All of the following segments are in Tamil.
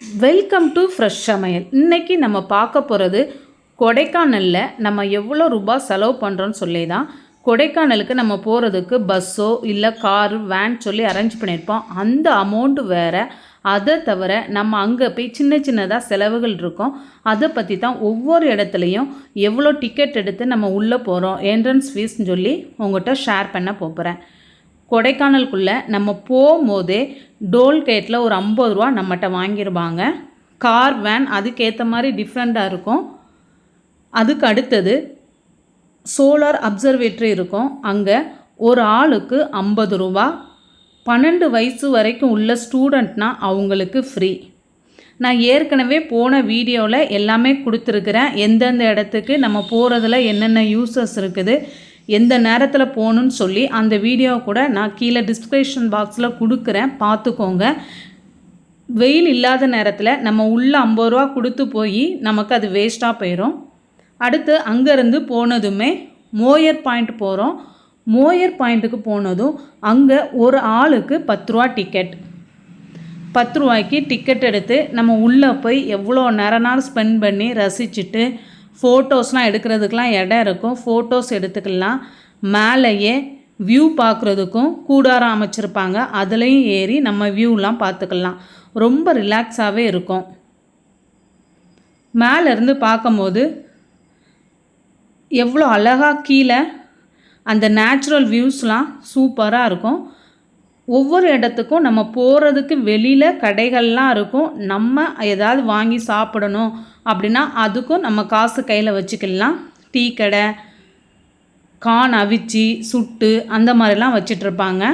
வெல்கம் டு ஃப்ரெஷ் சமையல். இன்றைக்கி நம்ம பார்க்க போகிறது கொடைக்கானலில் நம்ம எவ்வளோ ரூபாய் செலவு பண்ணுறோன்னு சொல்லி தான் கொடைக்கானலுக்கு நம்ம போகிறதுக்கு பஸ்ஸோ இல்லை காரு வேன் சொல்லி அரேஞ்ச் பண்ணியிருப்போம். அந்த அமௌண்ட்டு வேறு. அதை தவிர நம்ம அங்கே போய் சின்ன சின்னதாக செலவுகள் இருக்கும். அதை பற்றி தான் ஒவ்வொரு இடத்துலையும் எவ்வளோ டிக்கெட் எடுத்து நம்ம உள்ளே போகிறோம் என்ட்ரன்ஸ் ஃபீஸ்னு சொல்லி உங்கள்கிட்ட ஷேர் பண்ண போகிறேன் கொடைக்கானலுக்குள்ளே நம்ம போகும்போதே டோல்கேட்டில் ஒரு ஐம்பது ரூபா நம்மகிட்ட வாங்கிடுவாங்க கார் வேன் அதுக்கேற்ற மாதிரி டிஃப்ரெண்ட்டாக இருக்கும். அதுக்கு அடுத்தது சோலார் அப்சர்வேட்டரி இருக்கும். அங்கே ஒரு ஆளுக்கு ஐம்பது ரூபா. பன்னெண்டு வயசு வரைக்கும் உள்ள ஸ்டூடெண்ட்னா அவங்களுக்கு ஃப்ரீ நான் ஏற்கனவே போன வீடியோவில் எல்லாமே கொடுத்துருக்குறேன். எந்தெந்த இடத்துக்கு நம்ம போகிறதுல என்னென்ன யூசஸ் இருக்குது எந்த நேரத்தில் போகணுன்னு சொல்லி அந்த வீடியோ கூட நான் கீழே டிஸ்கிரிப்ஷன் பாக்ஸில் கொடுக்குறேன். பார்த்துக்கோங்க வெயில் இல்லாத நேரத்தில் நம்ம உள்ளே ஐம்பது ரூபா கொடுத்து போய் நமக்கு அது வேஸ்ட்டாக போயிடும் அடுத்து அங்கேருந்து போனதுமே மோயர் பாயிண்ட் போகிறோம் மோயர் பாயிண்ட்டுக்கு போனதும் அங்கே ஒரு ஆளுக்கு பத்து ரூபா டிக்கெட் பத்து ரூபாய்க்கு டிக்கெட் எடுத்து நம்ம உள்ளே போய் எவ்வளோ நேரம்னாலும் ஸ்பெண்ட் பண்ணி ரசிச்சுட்டு ஃபோட்டோஸ்லாம் எடுக்கிறதுக்கெலாம் இடம் இருக்கும். ஃபோட்டோஸ் எடுத்துக்கலாம். மேலேயே வியூ பார்க்குறதுக்கும் கூடாரம் அமைச்சிருப்பாங்க. அதுலேயும் ஏறி நம்ம வியூலாம் பார்த்துக்கலாம். ரொம்ப ரிலாக்ஸாகவே இருக்கும். மேலேருந்து பார்க்கும்போது எவ்வளோ அழகாக கீழே அந்த நேச்சுரல் வியூஸ்லாம் சூப்பராக இருக்கும். ஒவ்வொரு இடத்துக்கும் நம்ம போகிறதுக்கு வெளியில் கடைகள்லாம் இருக்கும். நம்ம ஏதாவது வாங்கி சாப்பிடணும். அப்படின்னா அதுக்கும் நம்ம காசு கையில் வச்சுக்கலாம். டீ கடை கான் அவிச்சி சுட்டு அந்த மாதிரிலாம் வச்சிட்ருப்பாங்க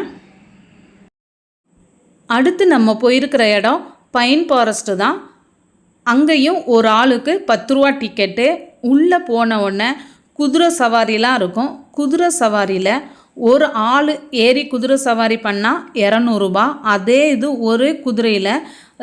அடுத்து நம்ம போயிருக்கிற இடம் பைன் ஃபாரஸ்ட்டு தான். அங்கேயும் ஒரு ஆளுக்கு பத்து ரூபா டிக்கெட்டு. உள்ளே போன உடனே குதிரை சவாரிலாம் இருக்கும். குதிரை சவாரியில் ஒரு ஆள் ஏறி குதிரை சவாரி பண்ணால் இரநூறுபா. அதே இது ஒரு குதிரையில்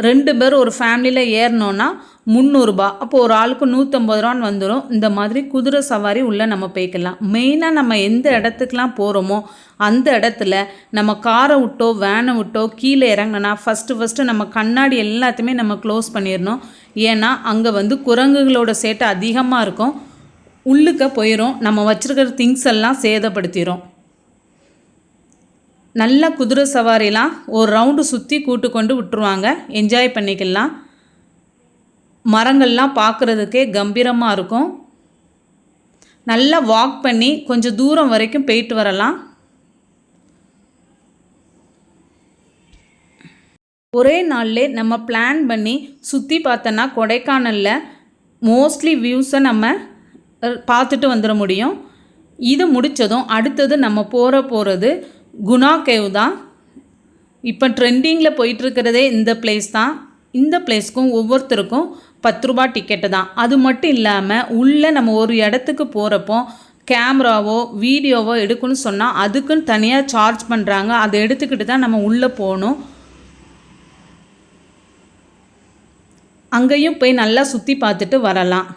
ரெண்டு பேர் ஒரு ஃபேமிலியில் ஏறினோன்னா முந்நூறுபா. அப்போ ஒரு ஆளுக்கு நூற்றம்பது ரூபான்னு வந்துடும் இந்த மாதிரி குதிரை சவாரி உள்ளே நம்ம போய்க்கலாம். மெயினாக நம்ம எந்த இடத்துக்குலாம் போகிறோமோ அந்த இடத்துல நம்ம காரை விட்டோ வேனை விட்டோ கீழே இறங்கினா ஃபஸ்ட்டு ஃபஸ்ட்டு நம்ம கண்ணாடி எல்லாத்தையுமே நம்ம க்ளோஸ் பண்ணிடணும். ஏன்னா அங்கே வந்து குரங்குகளோட சேட்டை அதிகமாக இருக்கும். உள்ளுக்க போயிடும் நம்ம வச்சுருக்கிற திங்ஸ் எல்லாம் சேதப்படுத்திடும் நல்லா குதிரை சவாரிலாம் ஒரு ரவுண்டு சுற்றி கூட்டு கொண்டு விட்டுருவாங்க. என்ஜாய் பண்ணிக்கலாம். மரங்கள்லாம் பார்க்குறதுக்கே கம்பீரமாக இருக்கும். நல்லா வாக் பண்ணி கொஞ்சம் தூரம் வரைக்கும் போயிட்டு வரலாம். ஒரே நாள்லே நம்ம பிளான் பண்ணி சுற்றி பார்த்தோன்னா கொடைக்கானலில் மோஸ்ட்லி வியூஸை நம்ம பார்த்துட்டு வந்துட முடியும். இது முடித்ததும் அடுத்தது நம்ம போகிற போகிறது குணா கேவ் தான் இப்போ ட்ரெண்டிங்கில் போயிட்டுருக்கிறதே இந்த பிளேஸ் தான். இந்த பிளேஸ்க்கும் ஒவ்வொருத்தருக்கும் பத்து ரூபா டிக்கெட்டு தான். அது மட்டும் இல்லாமல் உள்ளே நம்ம ஒரு இடத்துக்கு போகிறப்போ கேமராவோ வீடியோவோ எடுக்கணும்னு சொன்னால் அதுக்குன்னு தனியாக சார்ஜ் பண்ணுறாங்க அதை எடுத்துக்கிட்டு தான் நம்ம உள்ளே போகணும். அங்கேயும் போய் நல்லா சுற்றி பார்த்துட்டு வரலாம்.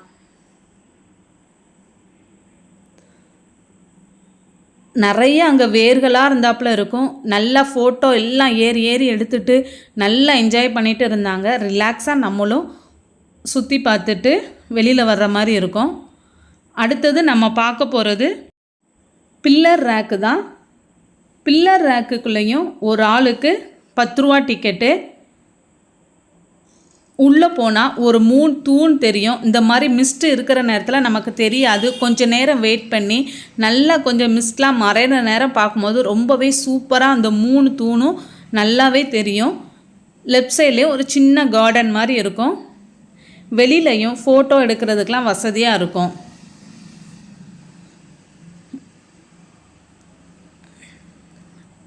நிறைய அங்கே வேர்களாக இருந்தாப்புல இருக்கும். நல்லா ஃபோட்டோ எல்லாம் ஏறி ஏறி எடுத்துட்டு நல்லா என்ஜாய் பண்ணிட்டு இருந்தாங்க. ரிலாக்ஸாக நம்மளும் சுற்றி பார்த்துட்டு வெளியில் வர்ற மாதிரி இருக்கும். அடுத்தது நம்ம பார்க்க போகிறது பில்லர் ரேக்கு தான். பில்லர் ரேக்குக்குள்ளேயும் ஒரு ஆளுக்கு பத்து ரூபா டிக்கெட்டு உள்ளே போனால் ஒரு மூணு தூண் தெரியும். இந்த மாதிரி மிஸ்ட் இருக்கிற நேரத்தில் நமக்கு தெரியாது. கொஞ்சம் நேரம் வெயிட் பண்ணி நல்லா கொஞ்சம் மிஸ்ட்லாம் மறையிற நேரம் பார்க்கும்போது ரொம்பவே சூப்பராக அந்த மூணு தூணும் நல்லாவே தெரியும். லெஃப்ட் சைட்லேயும் ஒரு சின்ன கார்டன் மாதிரி இருக்கும். வெளியிலையும் ஃபோட்டோ எடுக்கிறதுக்கெலாம் வசதியாக இருக்கும்.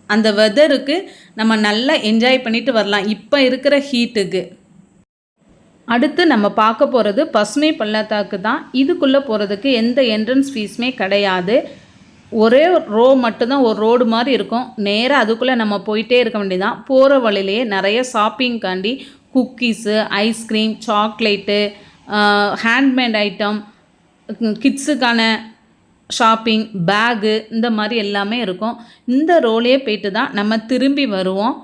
அந்த வெதருக்கு நம்ம நல்லா என்ஜாய் பண்ணிட்டு வரலாம். இப்போ இருக்கிற ஹீட்டுக்கு அடுத்து நம்ம பார்க்க போகிறது பசுமை பள்ளத்தாக்கு தான். இதுக்குள்ளே போகிறதுக்கு எந்த என்ட்ரன்ஸ் ஃபீஸுமே கிடையாது. ஒரே ரோ மட்டும்தான் ஒரு ரோடு மாதிரி இருக்கும். நேராக அதுக்குள்ளே நம்ம போயிட்டே இருக்க வேண்டியதான் போகிற வழியிலேயே நிறைய ஷாப்பிங்காண்டி cookies ice cream chocolate handmade item கிட்ஸுக்கான shopping bag இந்த மாதிரி எல்லாமே இருக்கும். இந்த ரோலே போயிட்டு தான் நம்ம திரும்பி வருவோம்.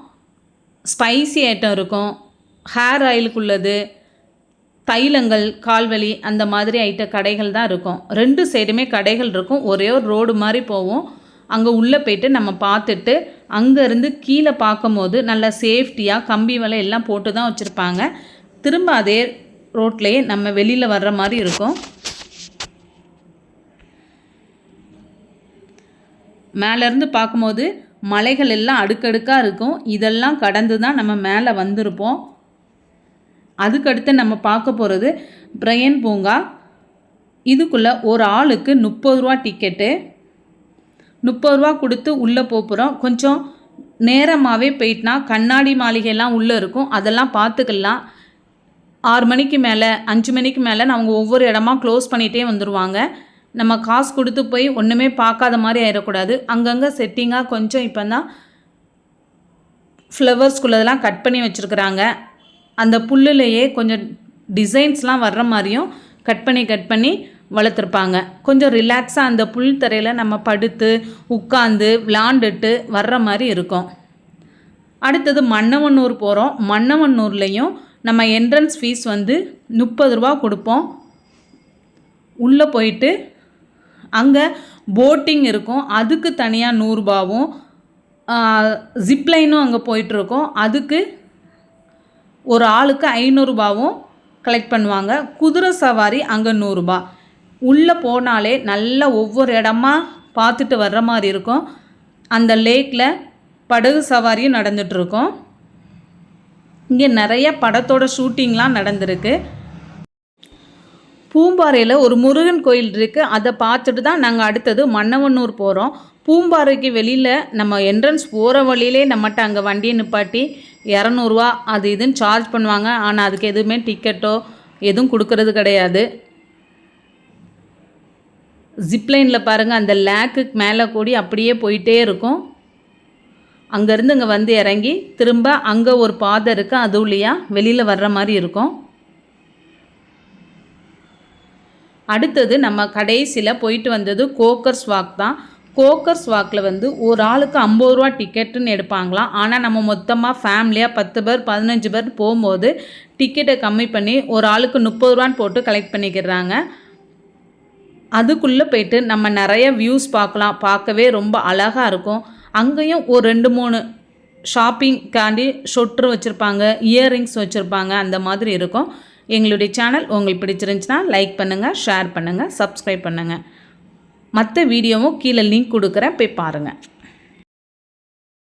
ஸ்பைசி ஐட்டம் இருக்கும். ஹேர் ஆயிலுக்குள்ளது தைலங்கள் கால்வழி அந்த மாதிரி ஐட்ட கடைகள் தான் இருக்கும். ரெண்டு சைடுமே கடைகள் இருக்கும். ஒரே ஒரு ரோடு மாதிரி போவோம் அங்கே உள்ளே போயிட்டு நம்ம பார்த்துட்டு அங்கேருந்து கீழே பார்க்கும்போது நல்லா சேஃப்டியாக கம்பி வலை எல்லாம் போட்டு தான் வச்சுருப்பாங்க. திரும்ப அதே ரோட்லேயே நம்ம வெளியில் வர்ற மாதிரி இருக்கும். மேலேருந்து பார்க்கும்போது மலைகள் எல்லாம் அடுக்கடுக்காக இருக்கும். இதெல்லாம் கடந்து தான் நம்ம மேலே வந்திருப்போம். அதுக்கடுத்து நம்ம பார்க்க போகிறது பிரையன் பூங்கா இதுக்குள்ளே ஒரு ஆளுக்கு முப்பது ரூபா டிக்கெட்டு முப்பது ரூபா கொடுத்து உள்ளே போகிறோம் கொஞ்சம் நேரமாகவே போயிட்டுனா கண்ணாடி மாளிகைலாம் உள்ளே இருக்கும். அதெல்லாம் பார்த்துக்கலாம். ஆறு மணிக்கு மேலே அஞ்சு மணிக்கு மேலே அவங்க ஒவ்வொரு இடமா க்ளோஸ் பண்ணிகிட்டே வந்துடுவாங்க நம்ம காசு கொடுத்து போய் ஒன்றுமே பார்க்காத மாதிரி ஆயிடக்கூடாது. அங்கங்கே செட்டிங்காக கொஞ்சம் இப்போ தான் ஃப்ளவர்ஸ்குள்ளதெல்லாம் கட் பண்ணி வச்சுருக்குறாங்க. அந்த புல்லுலேயே கொஞ்சம் டிசைன்ஸ்லாம் வர்ற மாதிரியும் கட் பண்ணி கட் பண்ணி வளர்த்துருப்பாங்க. கொஞ்சம் ரிலாக்ஸாக அந்த புல் தரையில் நம்ம படுத்து உட்காந்து விளாண்டுட்டு வர்ற மாதிரி இருக்கும். அடுத்தது மன்னவன்னூர் போகிறோம் மன்னவன்னூர்லேயும் நம்ம என்ட்ரன்ஸ் ஃபீஸ் வந்து முப்பது ரூபா கொடுப்போம். உள்ளே போயிட்டு அங்கே போட்டிங் இருக்கும். அதுக்கு தனியாக நூறுரூபாவும் ஜிப்லைனும் அங்கே போயிட்டுருக்கோம் அதுக்கு ஒரு ஆளுக்கு ஐநூறுரூபாவும் கலெக்ட் பண்ணுவாங்க. குதிரை சவாரி அங்கே நூறுரூபா உள்ளே போனாலே நல்ல ஒவ்வொரு இடமா பார்த்துட்டு வர்ற மாதிரி இருக்கும். அந்த லேக்கில் படகு சவாரியும் நடந்துகிட்ருக்கோம் இங்கே நிறைய படத்தோட ஷூட்டிங்லாம் நடந்திருக்கு. பூம்பாறையில் ஒரு முருகன் கோயில் இருக்குது அதை பார்த்துட்டு தான் நாங்கள் அடுத்தது மன்னவனூர் போகிறோம் பூம்பாறைக்கு வெளியில் நம்ம என்ட்ரன்ஸ் போகிற வழியிலே நம்மகிட்ட அங்கே வண்டியை நிப்பாட்டி இரநூறுவா அது இதுன்னு சார்ஜ் பண்ணுவாங்க. ஆனால் அதுக்கு எதுவுமே டிக்கெட்டோ எதுவும் கொடுக்கறது கிடையாது. ஜிப்லைனில் பாருங்கள் அந்த லேக்குக்கு மேலே கூடி அப்படியே போயிட்டே இருக்கும். அங்கேருந்து இங்கே வந்து இறங்கி திரும்ப அங்கே ஒரு பாதை இருக்குது அது வழியா வெளியில் வர்ற மாதிரி இருக்கும். அடுத்தது நம்ம கடைசியில் போயிட்டு வந்தது கோக்கர்ஸ் வாக் தான். கோக்கர்ஸ் வாக்கில் வந்து ஒரு ஆளுக்கு ஐம்பது ரூபா டிக்கெட்டுன்னு எடுப்பாங்களாம். ஆனால் நம்ம மொத்தமாக ஃபேமிலியாக பத்து பேர் பதினஞ்சு பேர் போகும்போது டிக்கெட்டை கம்மி பண்ணி ஒரு ஆளுக்கு முப்பது ரூபான்னு போட்டு கலெக்ட் பண்ணிக்கிறாங்க. அதுக்குள்ளே போயிட்டு நம்ம நிறைய வியூஸ் பார்க்கலாம். பார்க்கவே ரொம்ப அழகாக இருக்கும். அங்கேயும் ஒரு ரெண்டு மூணு ஷாப்பிங்காண்டி ஷொட்ரு வச்சுருப்பாங்க இயரிங்ஸ் வச்சுருப்பாங்க அந்த மாதிரி இருக்கும். எங்களுடைய சேனல் உங்களுக்கு பிடிச்சிருந்துச்சுன்னா லைக் பண்ணுங்கள் ஷேர் பண்ணுங்கள் சப்ஸ்கிரைப் பண்ணுங்கள் மற்ற வீடியோவும் கீழே லிங்க் கொடுக்குறேன். போய் பாருங்கள்